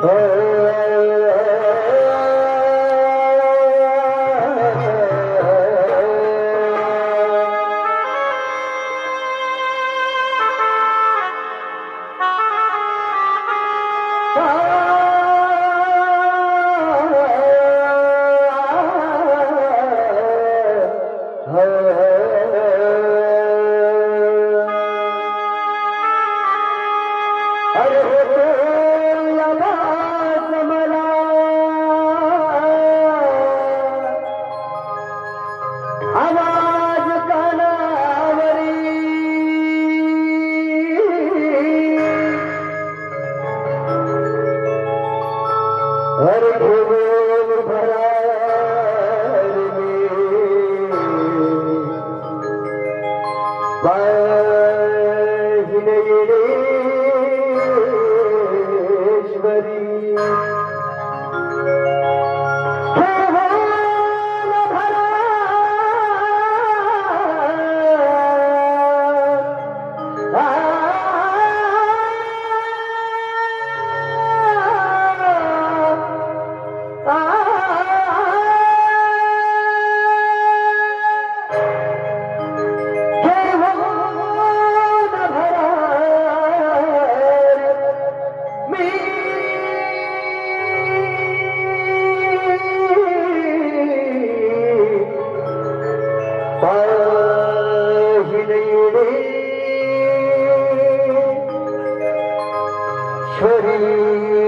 Oh. ছড়িয়ে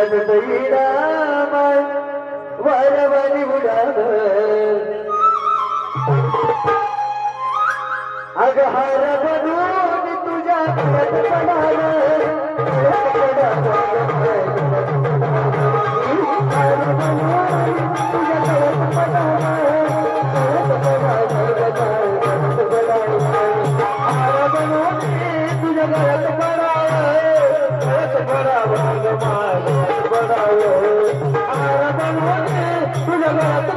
वरद बैराम वरवरी उडाल अग हार बनून तुझ्या Bye.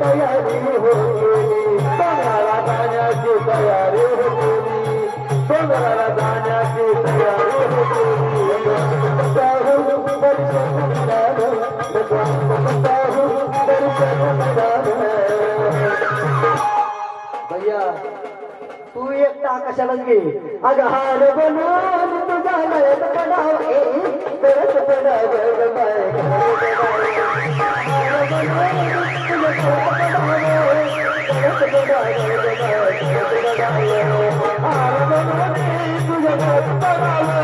तयारी होती सोनाला जाण्याची तयारी होती सोनाला जाण्याची तयारी होती साहू दर्शन मिळालं साहू दर्शन मिळालं भैया तू एकटा कशालाच घे. अगं हार बनवून तुझा गळ्यात पडाव ए गळ्यात पडाव गळ्यात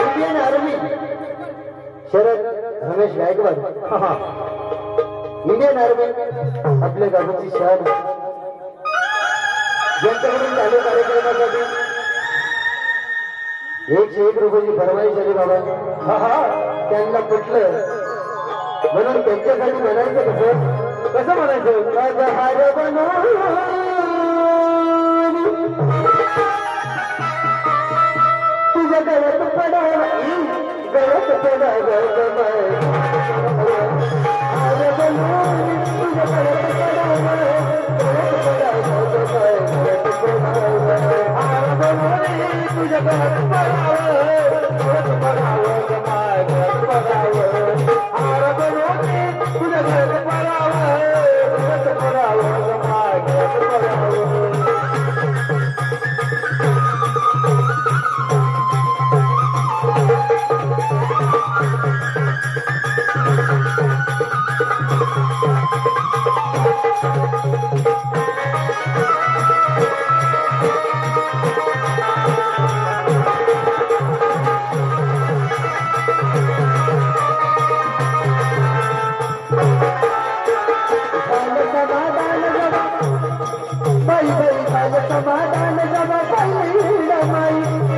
Indian army Sharad Ramesh Gaikwad Indian army आपल्या गावाची शान ज्यांच्याकडून चालू कार्यक्रमासाठी एकशे एक रुपयाची भरवाई झाली बाबा हा हा त्यांना पटलं म्हणून त्यांच्यासाठी म्हणायचं कसं कसं म्हणायचं? माझा हार बनवून. तुझ्या गळ्यात पडावा. गळ्यात पडावा. हार बनवून तुझ्या गळ्यात गळ्यात गळ्यात हार बनवून तुझ्या गळ्यात गळ्यात गळ्यात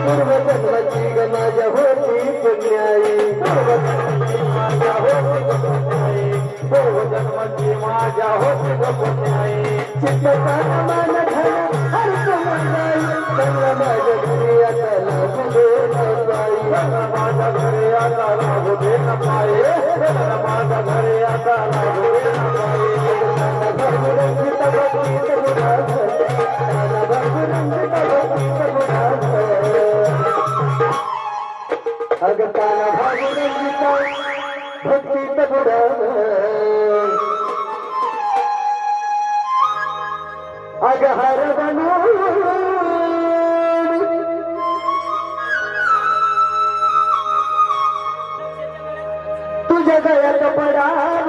माई पूर्व जन्माची ग माझ्या होती पुण्याई पूर्व जन्माची माझ्या होती पुण्याई पूर्व जन्माची माझ्या होती पुण्याई चित्तकान मान धन हरक मंगाई त्यांना माझ्या घरी आता लागू दे न त्यांना माझ्या घरी आता लागू दे न त्यांना माझ्या घरी आता लागू दे न त्यांना भरभरून भक्तीत अग ताना भागुरंगिता भक्तीत बुडास अग हर बनून तुझ्या गळ्यात पडाव.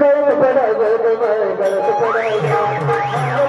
गळ्यात पडाव गळ्यात पडाव.